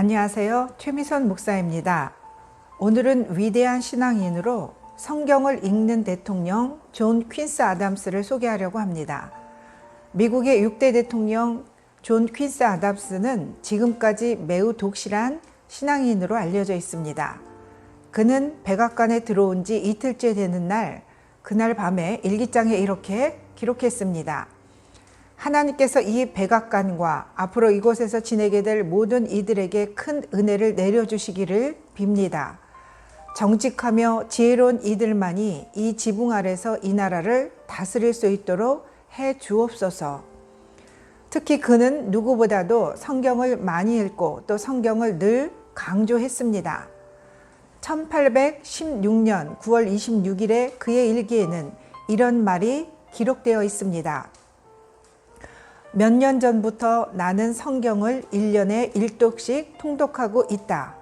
안녕하세요. 최미선 목사입니다. 오늘은 위대한 신앙인으로 성경을 읽는 대통령 존 퀸스 아담스를 소개하려고 합니다. 미국의 6대 대통령 존 퀸스 아담스는 지금까지 매우 독실한 신앙인으로 알려져 있습니다. 그는 백악관에 들어온 지 이틀째 되는 날, 그날 밤에 일기장에 이렇게 기록했습니다. 하나님께서 이 백악관과 앞으로 이곳에서 지내게 될 모든 이들에게 큰 은혜를 내려주시기를 빕니다. 정직하며 지혜로운 이들만이 이 지붕 아래서 이 나라를 다스릴 수 있도록 해 주옵소서. 특히 그는 누구보다도 성경을 많이 읽고 또 성경을 늘 강조했습니다. 1816년 9월 26일에 그의 일기에는 이런 말이 기록되어 있습니다. 몇 년 전부터 나는 성경을 1년에 1독씩 통독하고 있다.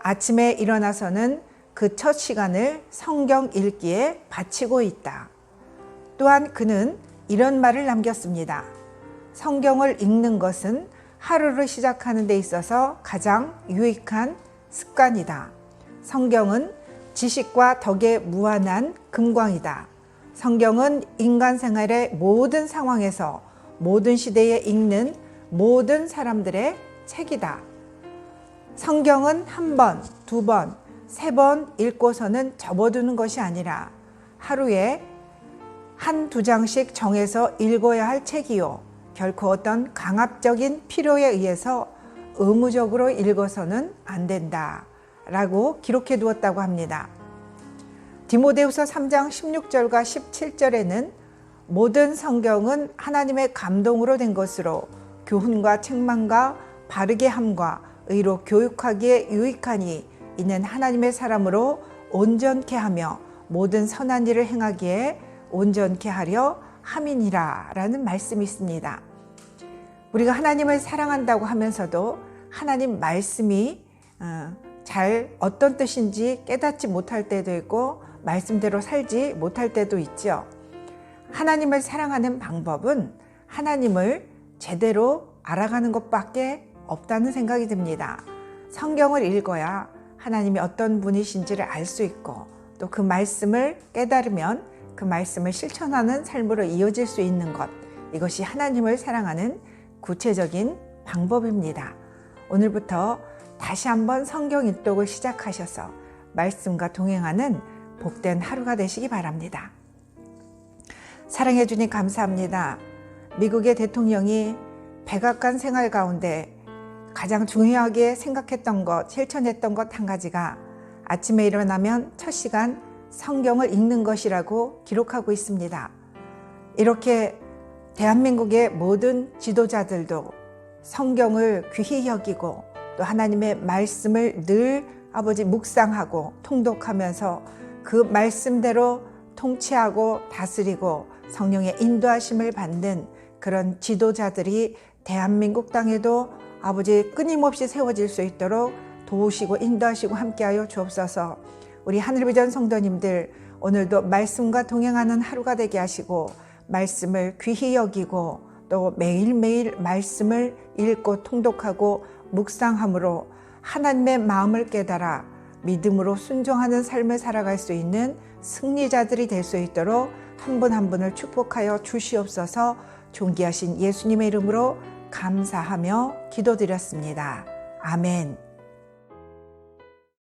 아침에 일어나서는 그 첫 시간을 성경 읽기에 바치고 있다. 또한 그는 이런 말을 남겼습니다. 성경을 읽는 것은 하루를 시작하는 데 있어서 가장 유익한 습관이다. 성경은 지식과 덕의 무한한 금광이다. 성경은 인간 생활의 모든 상황에서 모든 시대에 읽는 모든 사람들의 책이다. 성경은 한 번, 두 번, 세 번 읽고서는 접어두는 것이 아니라 하루에 한 두 장씩 정해서 읽어야 할 책이요. 결코 어떤 강압적인 필요에 의해서 의무적으로 읽어서는 안 된다. 라고 기록해 두었다고 합니다. 디모데후서 3장 16절과 17절에는 모든 성경은 하나님의 감동으로 된 것으로 교훈과 책망과 바르게 함과 의로 교육하기에 유익하니 이는 하나님의 사람으로 온전케 하며 모든 선한 일을 행하기에 온전케 하려 함이니라 라는 말씀이 있습니다. 우리가 하나님을 사랑한다고 하면서도 하나님 말씀이 어, 잘 어떤 뜻인지 깨닫지 못할 때도 있고 말씀대로 살지 못할 때도 있죠. 하나님을 사랑하는 방법은 하나님을 제대로 알아가는 것밖에 없다는 생각이 듭니다. 성경을 읽어야 하나님이 어떤 분이신지를 알 수 있고 또 그 말씀을 깨달으면 그 말씀을 실천하는 삶으로 이어질 수 있는 것. 이것이 하나님을 사랑하는 구체적인 방법입니다. 오늘부터 다시 한번 성경 읽독을 시작하셔서 말씀과 동행하는 복된 하루가 되시기 바랍니다. 사랑해 주님 감사합니다. 미국의 대통령이 백악관 생활 가운데 가장 중요하게 생각했던 것, 실천했던 것 한 가지가 아침에 일어나면 첫 시간 성경을 읽는 것이라고 기록하고 있습니다. 이렇게 대한민국의 모든 지도자들도 성경을 귀히 여기고 또 하나님의 말씀을 늘 아버지 묵상하고 통독하면서 그 말씀대로 통치하고 다스리고 성령의 인도하심을 받는 그런 지도자들이 대한민국 땅에도 아버지 끊임없이 세워질 수 있도록 도우시고 인도하시고 함께하여 주옵소서. 우리 하늘비전 성도님들 오늘도 말씀과 동행하는 하루가 되게 하시고 말씀을 귀히 여기고 또 매일매일 말씀을 읽고 통독하고 묵상함으로 하나님의 마음을 깨달아 믿음으로 순종하는 삶을 살아갈 수 있는 승리자들이 될 수 있도록 한분한 분을 축복하여 주시옵소서 존귀하신 예수님의 이름으로 감사하며 기도드렸습니다. 아멘.